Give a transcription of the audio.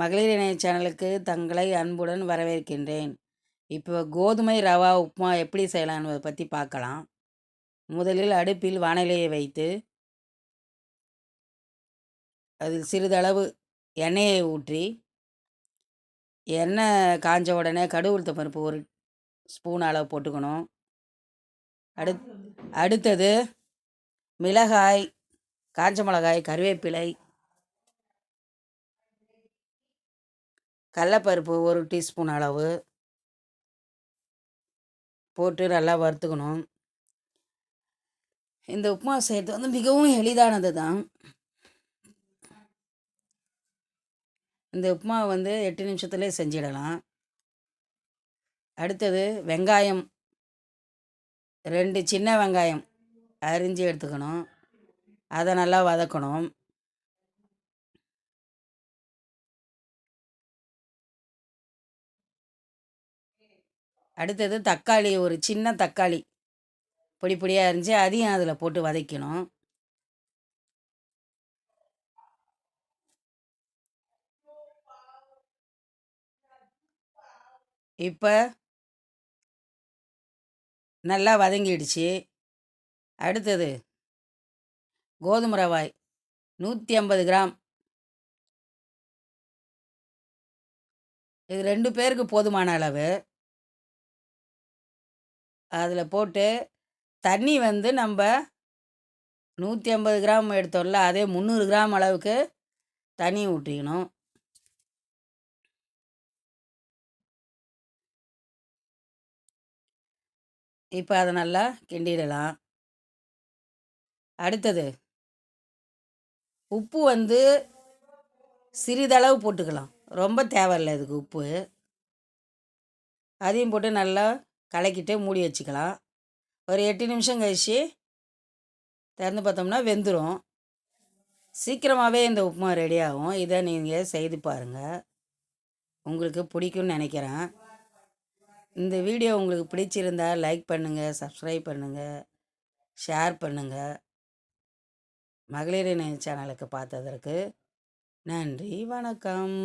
மகளிர் இணைய சேனலுக்கு தங்களை அன்புடன் வரவேற்கின்றேன். இப்போ கோதுமை ரவா உப்புமா எப்படி செய்யலாம்னு பற்றி பார்க்கலாம். முதலில் அடுப்பில் வானிலையை வைத்து அதில் சிறிதளவு எண்ணெயை ஊற்றி எண்ணெய் காஞ்ச உடனே கடுகு உளுத்த பருப்பு ஒரு ஸ்பூன் அளவு போட்டுக்கணும். அடுத் அடுத்தது மிளகாய் காஞ்ச மிளகாய் கருவேப்பிலை கடலப்பருப்பு ஒரு டீஸ்பூன் அளவு. போட்டு நல்லா வறுத்துக்கணும். இந்த உப்புமா செய்கிறது வந்து மிகவும் எளிதானது தான். இந்த உப்புமா வந்து எட்டு நிமிஷத்துலேயே செஞ்சிடலாம். அடுத்தது வெங்காயம். ரெண்டு சின்ன வெங்காயம் அரிஞ்சு எடுத்துக்கணும். அதை நல்லா வதக்கணும். அடுத்தது தக்காளி ஒரு சின்ன தக்காளி பொடி பொடியாக இருந்துச்சு அதையும் அதில் போட்டு வதக்கணும். இப்போ நல்லா வதங்கிடுச்சு. அடுத்தது கோதுமை ரவாய் நூற்றி ஐம்பது கிராம். இது ரெண்டு பேருக்கு போதுமான அளவு. அதில் போட்டு தண்ணி வந்து நம்ம நூற்றி ஐம்பது கிராம் எடுத்தோம்ல அதே முந்நூறு கிராம் அளவுக்கு தண்ணி ஊற்றிக்கணும் இப்போ அதை நல்லா கிண்டிடலாம். அடுத்தது உப்பு வந்து சிறிதளவு போட்டுக்கலாம். ரொம்ப தேவையில்லை இதுக்கு உப்பு. அதையும் போட்டு நல்லா கலக்கிட்டு மூடி வச்சுக்கலாம். ஒரு எட்டு நிமிஷம் கழிச்சு திறந்து பார்த்தோம்னா வெந்துடும் சீக்கிரமாகவே இந்த உப்புமா ரெடி ஆகும். இதை நீங்கள் செய்து பாருங்கள் உங்களுக்கு பிடிக்கும்னு நினைக்கிறேன். இந்த வீடியோ உங்களுக்கு பிடிச்சிருந்தா லைக் பண்ணுங்கள் சப்ஸ்கிரைப் பண்ணுங்கள் ஷேர் பண்ணுங்கள் மகளிர் இணைய சேனலுக்கு பார்த்ததற்கு நன்றி வணக்கம்.